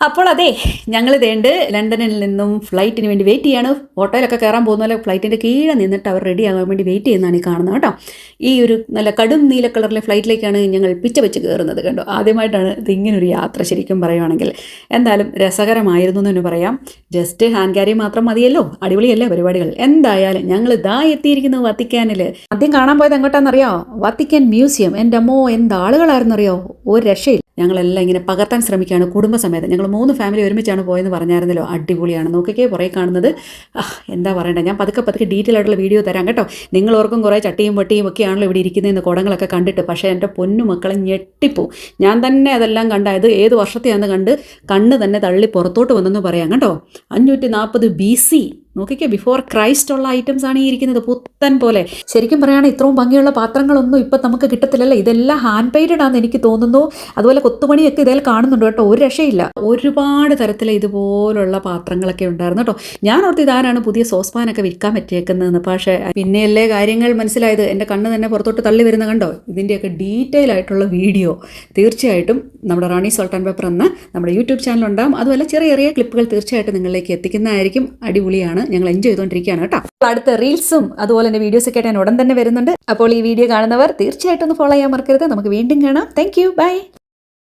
അപ്പോൾ അതെ ഞങ്ങൾ ഇതേണ്ട് ലണ്ടനിൽ നിന്നും ഫ്ലൈറ്റിന് വേണ്ടി വെയിറ്റ് ചെയ്യാണ്. ഓട്ടോയിലൊക്കെ കയറാൻ പോകുന്ന പോലെ ഫ്ലൈറ്റിന്റെ കീഴെ നിന്നിട്ട് അവർ റെഡി ആകാൻ വേണ്ടി വെയിറ്റ് ചെയ്യുന്നതാണ് ഈ കാണുന്നത് കേട്ടോ. ഈ ഒരു നല്ല കടും നീല കളറിലെ ഫ്ലൈറ്റിലേക്കാണ് ഞങ്ങൾ പിച്ച വെച്ച് കയറുന്നത് കണ്ടോ? ആദ്യമായിട്ടാണ് ഇത് ഇങ്ങനൊരു യാത്ര ശരിക്കും പറയുവാണെങ്കിൽ. എന്തായാലും രസകരമായിരുന്നു എന്ന് തന്നെ പറയാം. ജസ്റ്റ് ഹാൻഡ് ക്യാരി മാത്രം മതിയല്ലോ. അടിപൊളിയല്ലേ പരിപാടികൾ. എന്തായാലും ഞങ്ങൾ ഇതാ എത്തിയിരിക്കുന്നു വത്തിക്കാനിൽ ആദ്യം കാണാൻ പോയത് എങ്ങോട്ടാണെന്നറിയോ? Vatican museum. എന്റെ അമ്മോ എന്ത് ആളുകളായിരുന്നറിയോ? ഒരു രക്ഷയില്ല. ഞങ്ങളെല്ലാം ഇങ്ങനെ പകർത്താൻ ശ്രമിക്കുകയാണ് കുടുംബസമേതം. ഞങ്ങൾ മൂന്ന് ഫാമിലി ഒരുമിച്ചാണ് പോയെന്ന് പറഞ്ഞായിരുന്നല്ലോ? അടിപൊളിയാണ്. നോക്കിക്കേ കുറേ കാണുന്നത്. എന്താ പറയണ്ട? ഞാൻ പതുക്കെ പതുക്കെ ഡീറ്റെയിൽ ആയിട്ടുള്ള വീഡിയോ തരാം കേട്ടോ. നിങ്ങൾ ഓർക്കും കുറേ ചട്ടിയും വട്ടിയും ഒക്കെ ആണല്ലോ ഇവിടെ ഇരിക്കുന്നതെന്ന് കുടങ്ങളൊക്കെ കണ്ടിട്ട്. പക്ഷേ എന്റെ പൊന്നു മക്കളെ ഞെട്ടിപ്പോവും ഞാൻ തന്നെ അതെല്ലാം കണ്ടായത് ഏത് വർഷത്തെയാണെന്ന് കണ്ട് കണ്ണ് തന്നെ തള്ളി പുറത്തോട്ട് വന്നെന്ന് പറയാം കേട്ടോ. അഞ്ഞൂറ്റി നാൽപ്പത് ബി സി നോക്കിക്കേ ബിഫോർ ക്രൈസ്റ്റ് ഉള്ള ഐറ്റംസ് ആണ് ഈ ഇരിക്കുന്നത്. പുത്തൻ പോലെ. ശരിക്കും പറയുകയാണെങ്കിൽ ഇത്രയും ഭംഗിയുള്ള പാത്രങ്ങളൊന്നും ഇപ്പം നമുക്ക് കിട്ടത്തില്ലല്ലോ. ഇതെല്ലാം ഹാൻഡ് പെയ്ഡഡ് ആണെന്ന് എനിക്ക് തോന്നുന്നു. അതുപോലെ കൊത്തുപണിയൊക്കെ ഇതിൽ കാണുന്നുണ്ട് കേട്ടോ. ഒരു രക്ഷയില്ല. ഒരുപാട് തരത്തിലെ ഇതുപോലുള്ള പാത്രങ്ങളൊക്കെ ഉണ്ടായിരുന്നു കേട്ടോ. ഞാൻ ഓർത്ത് ഇതാരാണ് പുതിയ സോസ്പാനൊക്കെ വിൽക്കാൻ പറ്റിയേക്കുന്നതെന്ന്. പക്ഷേ പിന്നെയല്ലേ കാര്യങ്ങൾ മനസ്സിലായത്. എന്റെ കണ്ണ് തന്നെ പുറത്തോട്ട് തള്ളി വരുന്ന കണ്ടോ? ഇതിന്റെയൊക്കെ ഡീറ്റെയിൽ ആയിട്ടുള്ള വീഡിയോ. തീർച്ചയായിട്ടും നമ്മുടെ റാണി സോൾട്ടാൻ പേപ്പർ എന്ന നമ്മുടെ യൂട്യൂബ് ചാനൽ ഉണ്ടാകും അതുപോലെ ചെറിയ ചെറിയ ക്ലിപ്പുകൾ തീർച്ചയായിട്ടും നിങ്ങളിലേക്ക് എത്തിക്കുന്നതായിരിക്കും. അടിപൊളിയാണ്. ഞങ്ങൾ എൻജോയ് ചെയ്തുകൊണ്ടിരിക്കുകയാണ് കേട്ടോ. അടുത്ത റീൽസും അതുപോലെ തന്നെ വീഡിയോസ് ഒക്കെ ആയിട്ട് ഞാൻ ഉടൻ തന്നെ വരുന്നുണ്ട്. അപ്പോൾ ഈ വീഡിയോ കാണുന്നവർ തീർച്ചയായിട്ടും ഒന്ന് ഫോളോ ചെയ്യാൻ മറക്കരുത്. നമുക്ക് വീണ്ടും കാണാം. Thank bye